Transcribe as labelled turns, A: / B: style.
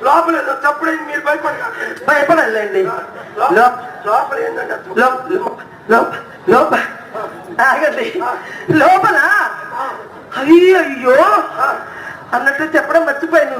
A: లోపల? ఏదో మీరు భయపడినా
B: భయపడాలండి లోప
A: లోపల ఏంటంటే
B: ఆగండి లోపల అయ్యో అన్నట్టు చెప్పడం మర్చిపోయాను.